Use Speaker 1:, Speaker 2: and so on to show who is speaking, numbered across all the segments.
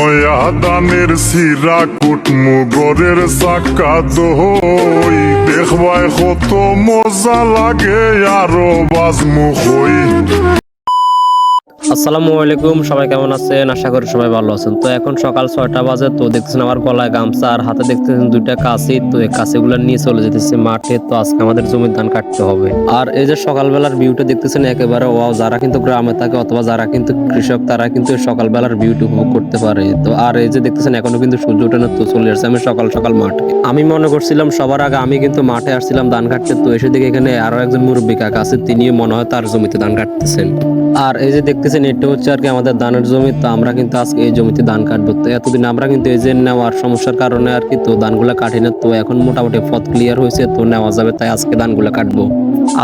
Speaker 1: নয়া দানের সিরা কুটমু গরের চাকা দই। দেখবাই কত মজা লাগে আরও বাজমু হই।
Speaker 2: আসসালামু আলাইকুম, সবাই কেমন আছেন? আশা করি সবাই ভালো আছেন। তো এখন সকাল ছয়টা বাজে, তো দেখতেছেন আমার গলায় গামছা, আর হাতে দেখতেছেন দুইটা কাশি তো এই কাশিগুলো নিয়ে চলে যেতেছে মাঠে, তো আজকে আমাদের জমির ধান কাটতে হবে। আর এই যে সকালবেলার ভিউটা দেখতেছেন, একেবারে, ওয়াও, যারা কিন্তু গ্রামে থাকে অথবা যারা কিন্তু কৃষক, তারা কিন্তু সকালবেলার ভিউটি উপভোগ করতে পারে। তো আর এই যে দেখতেছেন, এখনও কিন্তু সূর্য ওঠে না, তো চলে আসছে আমি সকাল সকাল মাঠে। আমি মনে করছিলাম, সবার আগে আমি কিন্তু মাঠে আসছিলাম ধান কাটতে, তো এসে দেখে এখানে আরও একজন মুরব্বী কাকা আছে, তিনিও মনে হয় তার জমিতে ধান কাটতেছেন। আর এই যে দেখতেছেন এটা হচ্ছে আর কি আমাদের ধানের জমি। তো আমরা কিন্তু আজকে এই জমিতে ধান কাটবো। তো এতদিন আমরা কিন্তু এই যে নেওয়ার সমস্যার কারণে আর কি তো ধানগুলো কাটি না। তো এখন মোটামুটি পথ ক্লিয়ার হয়েছে, তো নেওয়া যাবে, তাই আজকে ধানগুলো কাটবো।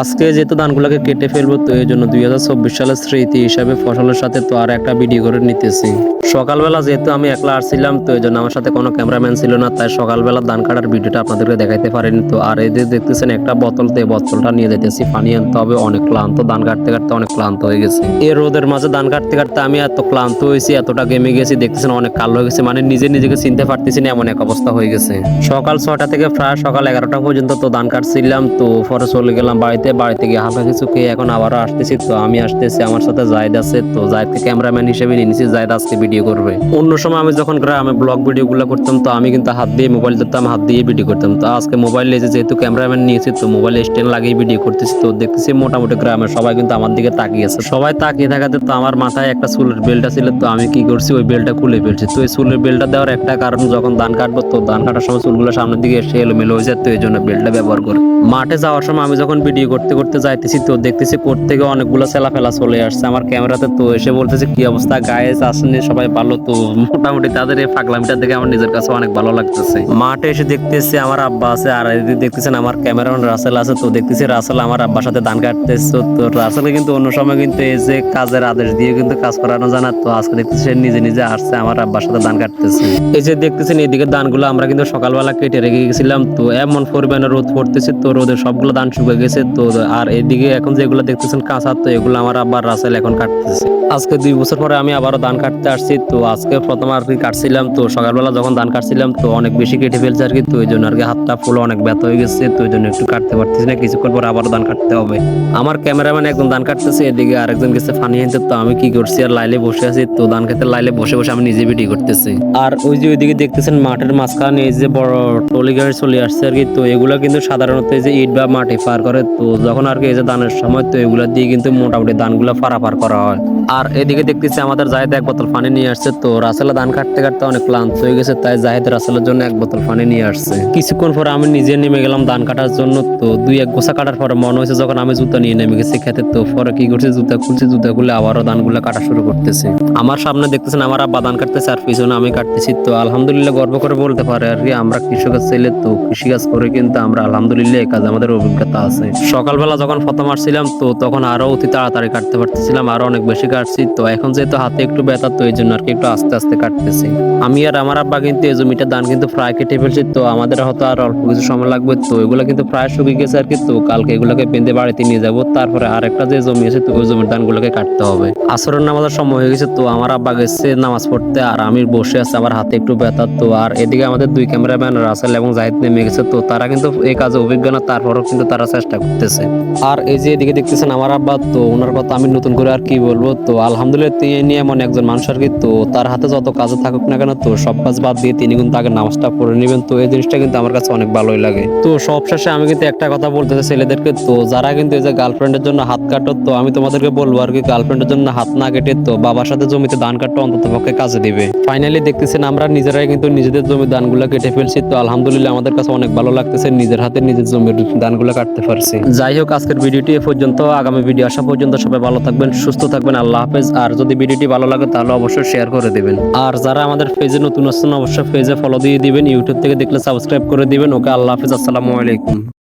Speaker 2: আজকে যেহেতু ধানগুলোকে কেটে ফেলব, তো এই জন্য দুই হাজার চব্বিশ সালের স্মৃতি হিসাবে ফসলের সাথে তো আর একটা ভিডিও করে নিতেছি। সকালবেলা যেহেতু আমি একলা আসছিলাম তো এই জন্য আমার সাথে কোনো ক্যামেরাম্যান ছিল না, তাই সকালবেলা ধান কাটার ভিডিওটা আপনাদেরকে দেখাইতে পারিনি। তো আর এই যে দেখতেছেন, একটা বোতল, তো এই বোতলটা নিয়ে যেতেছি পানি আনতে হবে, অনেক ক্লান্ত, ধান কাটতে কাটতে অনেক ক্লান্ত হয়ে গেছে। এই রোদের মাঝে ধান কাটতে কাটতে আমি এত ক্লান্ত হয়েছি, এতটা গেমে গেছি, দেখতেছেন অনেক কালো হয়ে গেছে মানে নিজে নিজেকে চিনতে পারতেছি না, এমন এক অবস্থা হয়ে গেছে। সকাল ছটা থেকে প্রায় সকাল এগারোটা পর্যন্ত তো ধান কাটছিলাম, তো পরে চলে গেলাম বাড়িতে বাড়িতে গিয়ে হালকা কিছু খেয়ে এখন আবারও আসতেছি। তো আমি আসতেছি, আমার সাথে জায়দ আছে। তো জায়দকে ক্যামেরাম্যান হিসেবে নিয়ে নিয়েছি জায়দ আজকে ভিডিও করবে। অন্য সময় আমি যখন গ্রামে ব্লগ ভিডিও গুলো করতাম, তো আমি কিন্তু হাত দিয়ে মোবাইল ধরতাম, হাত দিয়ে ভিডিও করতাম। তো আজকে মোবাইল এসে যেহেতু ক্যামেরাম্যান নিয়েছি, তো মোবাইল স্ট্যান্ড লাগিয়ে ভিডিও করতেছি। তো দেখতেছি মোটামুটি গ্রামের সবাই কিন্তু আমার দিকে তাকিয়ে আছে। সবাই তাকিয়ে থাকাতে তো আমার মাথায় একটা চুলের বেলটা ছিল তো আমি কি করছি? ওই বেলটা খুলে ফেলছি। তো ওই চুলের বেলটা দেওয়ার একটা কারণ, যখন ধান কাটবো, তো ধান কাটার সময় চুলগুলো সামনের দিকে এসে এলোমেলো হয়ে যায়। তো এই জন্য বেলটা ব্যবহার করি। মাঠে যাওয়ার সময় আমি যখন ভিডিও করতে করতে যাইতেছি তো দেখতেছি কোর্ট থেকে অনেকগুলো ফেলা চলে আসছে। আমার ক্যামেরাতে তো এসে বলতেছে, কি অবস্থা? গায়ে আসেনি সবাই ভালো? তো মোটামুটি তাদের এই পাগলামিটা দেখে আমার নিজের কাছে অনেক ভালো লাগতেছে। মাঠে এসে দেখতেছি আমার আব্বা আছে, আর এদিকে দেখতেছেন আমার ক্যামেরাম্যান রাসেল আছে। তো দেখতেছি রাসেল আমার আব্বার সাথে ধান কাটতেছে। তো রাসেলকে কিন্তু অন্য সময় কিন্তু এই যে কাজের আদেশ দিয়ে কিন্তু কাজ করানো জানা তো আজকে দেখতেছি নিজে নিজে আসছে, আমার আব্বার সাথে ধান কাটতেছে। এই যে দেখতেছেন এদিকে ধানগুলো আমরা কিন্তু সকালবেলা কেটে রেখে গেছিলাম। তো এমন পরিমাণে রোদ পড়তেছে, তো রোদে সবগুলো ধান শুকিয়ে গেছে। তো আর এদিকে এখন যেগুলো দেখতেছেন কাঁচা, তো এগুলো আমার আব্বার রাসেল এখন কাটতেছে। আজকে দুই বছর পরে আমি আবারও ধান কাটতে আসছি, তো আজকে প্রথম আর কি কাটছিলাম, তো সকালবেলা যখন ধান কাটছিলাম, তো অনেক বেশি কেটে ফেলছে আর কি, তো ওই জন্য আর কি হাতটা ফুলে অনেক ব্যথা হয়ে গেছে, তো ওই জন্য একটু কাটতে পারতেছি না, কিছুক্ষণ পরে আবারও ধান কাটতে হবে। আমার ক্যামেরাম্যান একদম ধান কাটতেছে, এদিকে আরেকজন গেছে ফানি আনতে তো আমি কি করছি, আর লাইলে বসে আছি, তো ধান খেতে লাইলে বসে বসে আমি নিজে ভিডিও করতেছি। আর ওই যে ওইদিকে দেখতেছেন মাঠের মাঝখানে এই যে বড় টলি গাড়ি চলে আসছে আর কি, তো এগুলো কিন্তু সাধারণত এই যে ইট বা মাটি পার করে তো যখন আর কি এই যে দানের সময়, তো এগুলা দিয়ে কিন্তু মোটামুটি ধানগুলো পারাপার করা হয়। আর এদিকে দেখতেছি আমাদের জাহেদ এক বোতল পানি নিয়ে আসছে। তো রাসেলা ধান কাটতে কাটতে অনেক ক্লান্ত হয়ে গেছে, তাই জাহেদ রাসেলের জন্য এক বোতল পানি নিয়ে আসছে। কিছুক্ষণ পরে আমি নিজে নেমে গেলাম ধান কাটার জন্য, তো দুই এক গোছা কাটার পরে মনে হয়েছে যখন আমি জুতা নিয়ে নেমে গেছি খেতে, তো পরে কি করছি, জুতা খুলছি, জুতা খুলে আবারও ধানগুলো কাটা শুরু করতেছি। আমার সামনে দেখতেছেন আমার আব্বা ধান কাটতেছে আর পিছনে আমি কাটতেছি, তো আলহামদুলিল্লাহ গর্ব করে বলতে পারে আর কি, আমরা কৃষকের ছেলে, তো কৃষিকাজ করে কিন্তু আমরা আলহামদুলিল্লাহ এই কাজে আমাদের অভিজ্ঞতা আছে। সকালবেলা যখন প্রথম আসছিলাম, তো তখন আরও অতি তাড়াতাড়ি কাটতে পারতেছিলাম আরও অনেক বেশি কাটছি তো এখন যেহেতু হাতে একটু ব্যথা, তো এই জন্য আর কি একটু আস্তে আস্তে কাটতেছি। আমি আর আমার আব্বা কিন্তু এই জমিটা ধান কিন্তু প্রায় কেটে ফেলছি, তো আমাদের হয়তো আর অল্প কিছু সময় লাগবে। তো এগুলো কিন্তু প্রায় শুকিয়ে গেছে আর কি, তো কালকে এগুলোকে বেঁধে বাড়িতে নিয়ে যাব। তারপরে আরেকটা যে জমি আছে, তো ওই জমির ধানগুলোকে কাটতে হবে। আসরের নামাজের সময় হয়ে গেছে, তো আমার আব্বা গেছে নামাজ পড়তে, আর আমি বসে আছি আমার হাতে একটু ব্যথা, তো আর এদিকে আমাদের দুই ক্যামেরাম্যান রাসেল এবং জাহিদ নেমে গেছে, তো তারা কিন্তু এই কাজে অভিজ্ঞ না, তারপরেও কিন্তু তারা চেষ্টা করতেছে। আর এই যে এদিকে দেখতেছেন আমার আব্বা, তো ওনার কথা আমি নতুন করে আর কি বলব তো আলহামদুলিল্লাহ তিনি এমন একজন মানুষ আর কি। তো তার হাতে যত কাজে থাকুক না কেন, তো সব কাজ বাদ দিয়ে তিনি কিন্তু আগে নামাজটা পড়ে নেবেন। তো এই জিনিসটা কিন্তু আমার কাছে অনেক ভালোই লাগে। তো সবশেষে আমি কিন্তু একটা কথা বলতে চাই ছেলেদেরকে, তো যারা কিন্তু এই যে গার্লফ্রেন্ডের জন্য হাত কাটো, তো আমি তোমাদেরকে বলব আর কি গার্লফ্রেন্ডের জন্য হাত না কেটে তো বাবার সাথে জমিতে ধান কাটতে অন্তত পক্ষে কাজে দিবে। ফাইনালি দেখতেছেন আমরা নিজেরাই কিন্তু নিজেদের জমির ধানগুলো কেটে ফেলছি, তো আলহামদুলিল্লাহ আমাদের কাছে অনেক ভালো লাগতেছে নিজের হাতে নিজের জমির ধানগুলো কাটতে পারছি। যাই হোক, আজকের ভিডিওটি এ পর্যন্ত। আগামী ভিডিও আসা পর্যন্ত সবাই ভালো থাকবেন, সুস্থ থাকবেন আল্লাহ হাফেজ। আর যদি ভিডিওটি ভালো লাগে তাহলে অবশ্যই শেয়ার করে দেবেন। আর যারা আমাদের পেজে নতুন আসছেন, অবশ্যই পেজে ফলো দিয়ে দিবেন। ইউটিউব থেকে দেখলে সাবস্ক্রাইব করে দিবেন। ওকে, আল্লাহ হাফেজ। আসসালামু আলাইকুম।